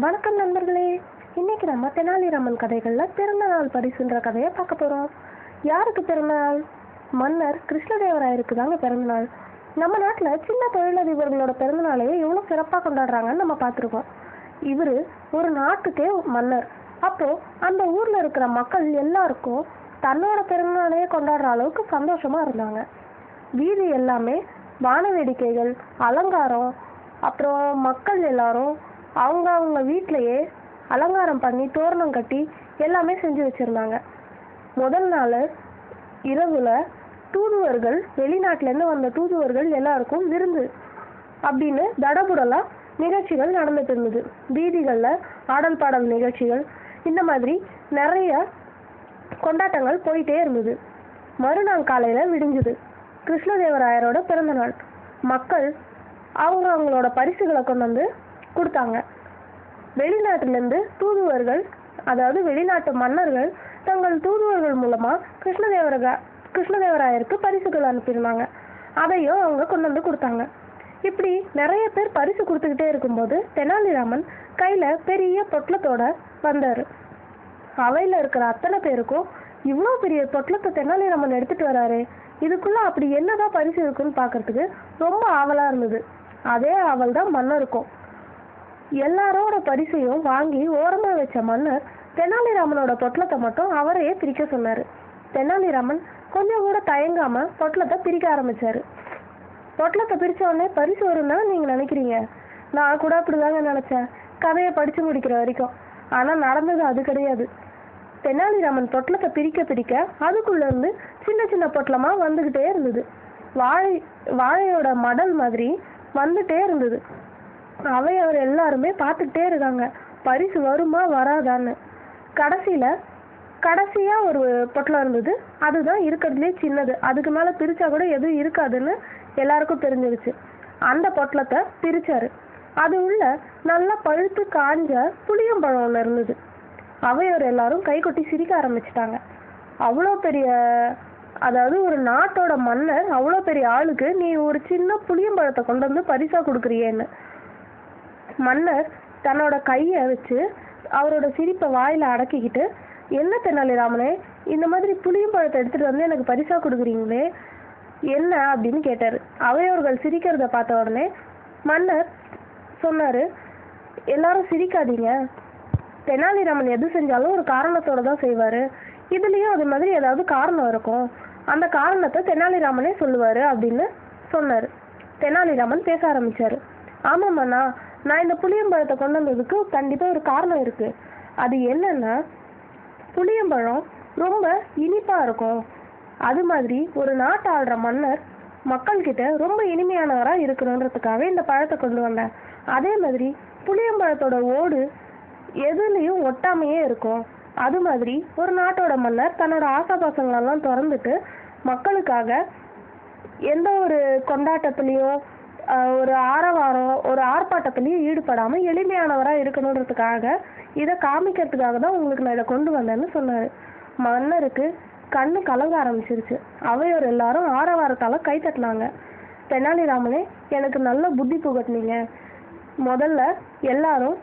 வணக்கம் நண்பர்களே. இன்னைக்கு நம்ம தெனாலிராமன் கதைகள்ல பிறந்த நாள் பரிசுன்ற கதையை பார்க்க போறோம். யாருக்கு பிறந்த நாள் மன்னர் கிருஷ்ணதேவராயருக்கு தாங்க பிறந்த நாள் நம்ம நாட்டில் சின்ன தொழிலதிபர்களோட பிறந்த நாளையே சிறப்பாக கொண்டாடுறாங்கன்னு நம்ம பார்த்துருக்கோம். இவர் ஒரு நாட்டுக்கே மன்னர். அப்போ அந்த ஊர்ல இருக்கிற மக்கள் எல்லாருக்கும் தன்னோட பிறந்த நாளையே கொண்டாடுற அளவுக்கு சந்தோஷமா இருந்தாங்க. வீதி எல்லாமே வான வேடிக்கைகள் அலங்காரம் அப்புறம் மக்கள் எல்லாரும் அவங்க அவங்க வீட்டிலையே அலங்காரம் பண்ணி தோரணம் கட்டி எல்லாமே செஞ்சு வச்சிருந்தாங்க. முதல் நாள் இரவுல தூதுவர்கள் வெளிநாட்டிலேருந்து வந்த தூதுவர்கள் எல்லாருக்கும் விருந்து அப்படின்னு தடபுடலாக நிகழ்ச்சிகள் நடந்துட்டு இருந்தது. வீதிகளில் ஆடல் பாடல் நிகழ்ச்சிகள் இந்த மாதிரி நிறைய கொண்டாட்டங்கள் போயிட்டே இருந்தது. மறுநாள் காலையில் விடிஞ்சுது. கிருஷ்ணதேவராயரோட பிறந்தநாள். மக்கள் அவங்க அவங்களோட பரிசுகளை கொண்டு வந்து கொடுத்தாங்க. வெளிநாட்டிலிருந்து தூதுவர்கள் அதாவது வெளிநாட்டு மன்னர்கள் தங்கள் தூதுவர்கள் மூலமா கிருஷ்ணதேவரக கிருஷ்ணதேவராயருக்கு பரிசுகள் அனுப்பியிருந்தாங்க. அதையும் அவங்க கொண்டு வந்து கொடுத்தாங்க. இப்படி நிறைய பேர் பரிசு கொடுத்துக்கிட்டே இருக்கும்போது தெனாலிராமன் கையில பெரிய பொட்டலத்தோட வந்தாரு. அவையில இருக்கிற அத்தனை பேருக்கும் இவ்வளோ பெரிய பொட்டலத்தை தெனாலிராமன் எடுத்துட்டு வராரு இதுக்குள்ள அப்படி என்னதான் பரிசு இருக்குன்னு பார்க்கறதுக்கு ரொம்ப ஆவலா இருந்தது. அதே ஆவல் தான் மன்னருக்கும். எல்லாரோட பரிசையும் வாங்கி ஓரமா வச்ச மன்னர் தெனாலிராமனோட பொட்டலத்தை மட்டும் அவரையே பிரிக்க சொன்னாரு. தெனாலிராமன் கொஞ்சம் கூட தயங்காம பொட்டலத்தை பிரிக்க ஆரம்பிச்சாரு. பொட்டலத்தை பிரிச்ச உடனே பரிசு வரும்னா நீங்க நினைக்கிறீங்க? நான் கூட அப்படிதாங்க நினைச்சேன். கதையை படிச்சு முடிக்கிற வரைக்கும். ஆனா நடந்தது அது கிடையாது. தெனாலிராமன் பொட்டலத்தை பிரிக்க பிரிக்க அதுக்குள்ள இருந்து சின்ன சின்ன பொட்டலமா வந்துகிட்டே இருந்தது. வாழை வாழையோட மடல் மாதிரி வந்துட்டே இருந்தது. அவை அவர் எல்லாருமே பார்த்துக்கிட்டே இருக்காங்க. பரிசு வருமா வராதான்னு. கடைசியில கடைசியா ஒரு பொட்டலம் இருந்தது. அதுதான் இருக்கிறதுலே சின்னது. அதுக்கு மேல பிரிச்சா கூட எதுவும் இருக்காதுன்னு எல்லாருக்கும் தெரிஞ்சிருச்சு. அந்த பொட்டலத்தை பிரிச்சாரு. அது உள்ள நல்லா பழுத்து காஞ்ச புளியம்பழம் ஒன்று இருந்தது. அவையோர் எல்லாரும் கை கொட்டி சிரிக்க ஆரம்பிச்சிட்டாங்க. அவ்வளோ பெரிய அதாவது ஒரு நாட்டோட மன்னர் அவ்வளோ பெரிய ஆளுக்கு நீ ஒரு சின்ன புளியம்பழத்தை கொண்டு வந்து பரிசா கொடுக்குறியேன்னு. மன்னர் தன்னோட கையை வச்சு அவரோட சிரிப்பை வாயில அடக்கிக்கிட்டு என்ன தெனாலிராமனே இந்த மாதிரி புளியம்பழத்தை எடுத்துட்டு வந்து எனக்கு பரிசா கொடுக்குறீங்களே? என்ன? அப்படின்னு கேட்டாரு. அவையோர்கள் சிரிக்கிறத பார்த்த உடனே மன்னர் சொன்னாரு எல்லாரும் சிரிக்காதீங்க. தெனாலிராமன் எது செஞ்சாலும் ஒரு காரணத்தோட தான் செய்வாரு. இதுலயும் அது மாதிரி ஏதாவது காரணம் இருக்கும். அந்த காரணத்தை தெனாலிராமனே சொல்லுவாரு அப்படின்னு சொன்னாரு. தெனாலிராமன் பேச ஆரம்பிச்சாரு. ஆமாம்மாண்ணா நான் இந்த புளியம்பழத்தை கொண்டு வந்ததுக்கு கண்டிப்பாக ஒரு காரணம் இருக்கு. அது என்னன்னா புளியம்பழம் ரொம்ப இனிப்பாக இருக்கும். அது மாதிரி ஒரு நாட்டை ஆள்ற மன்னர் மக்கள்கிட்ட ரொம்ப இனிமையானவராக இருக்கணுன்றதுக்காக இந்த பழத்தை கொண்டு வந்தேன் அதே மாதிரி புளியம்பழத்தோட ஓடு எதுலேயும் ஒட்டாமையே இருக்கும். அது மாதிரி ஒரு நாட்டோட மன்னர் தன்னோட ஆசாபாசங்களெல்லாம் திறந்துட்டு மக்களுக்காக எந்த ஒரு கொண்டாட்டத்திலையும் ஒரு ஆரவாரம் ஒரு ஆர்ப்பாட்டத்திலையும் ஈடுபடாமல் எளிமையானவராக இருக்கணுன்றதுக்காக இதை காமிக்கிறதுக்காக தான் உங்களுக்கு நான் இதை கொண்டு வந்தேன்னு சொன்னார். மன்னருக்கு கண்ணு கலங்க ஆரம்பிச்சிருச்சு. அவையோர் எல்லாரும் ஆரவாரத்தால் கை தட்டினாங்க. தெனாலிராமனே எனக்கு நல்ல புத்தி புகட்டினீங்க. முதல்ல எல்லாரும்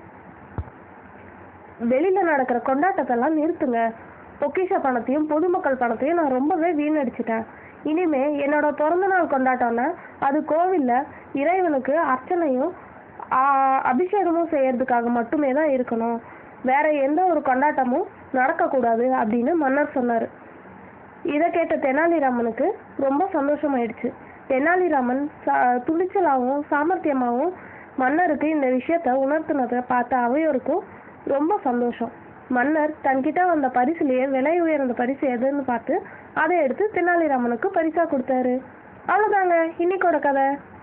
வெளியில நடக்கிற கொண்டாட்டத்தெல்லாம் நிறுத்துங்க. பொக்கிஷ பணத்தையும் பொதுமக்கள் பணத்தையும் நான் ரொம்பவே வீணடிச்சிட்டேன். இனிமே என்னோட பிறந்த நாள் கொண்டாட்டம்னா அது கோவில்ல இறைவனுக்கு அர்ச்சனையும் அபிஷேகமும் செய்யறதுக்காக மட்டுமே தான் இருக்கணும். வேற எந்த ஒரு கொண்டாட்டமும் நடக்கக்கூடாது அப்படின்னு மன்னர் சொன்னார். இதை கேட்ட தெனாலிராமனுக்கு ரொம்ப சந்தோஷமாயிடுச்சு. தெனாலிராமன் சா- சாமர்த்தியமாகவும் மன்னருக்கு இந்த விஷயத்த உணர்த்தினதை பார்த்த அவையோருக்கும் ரொம்ப சந்தோஷம். மன்னர் தன்கிட்ட வந்த பரிசுலேயே விலை உயர்ந்த பரிசு எதுன்னு பார்த்து அதை எடுத்து தெனாலிராமனுக்கு பரிசா கொடுத்தாரு. அவ்வளோதாங்க இன்னைக்கோட கதை.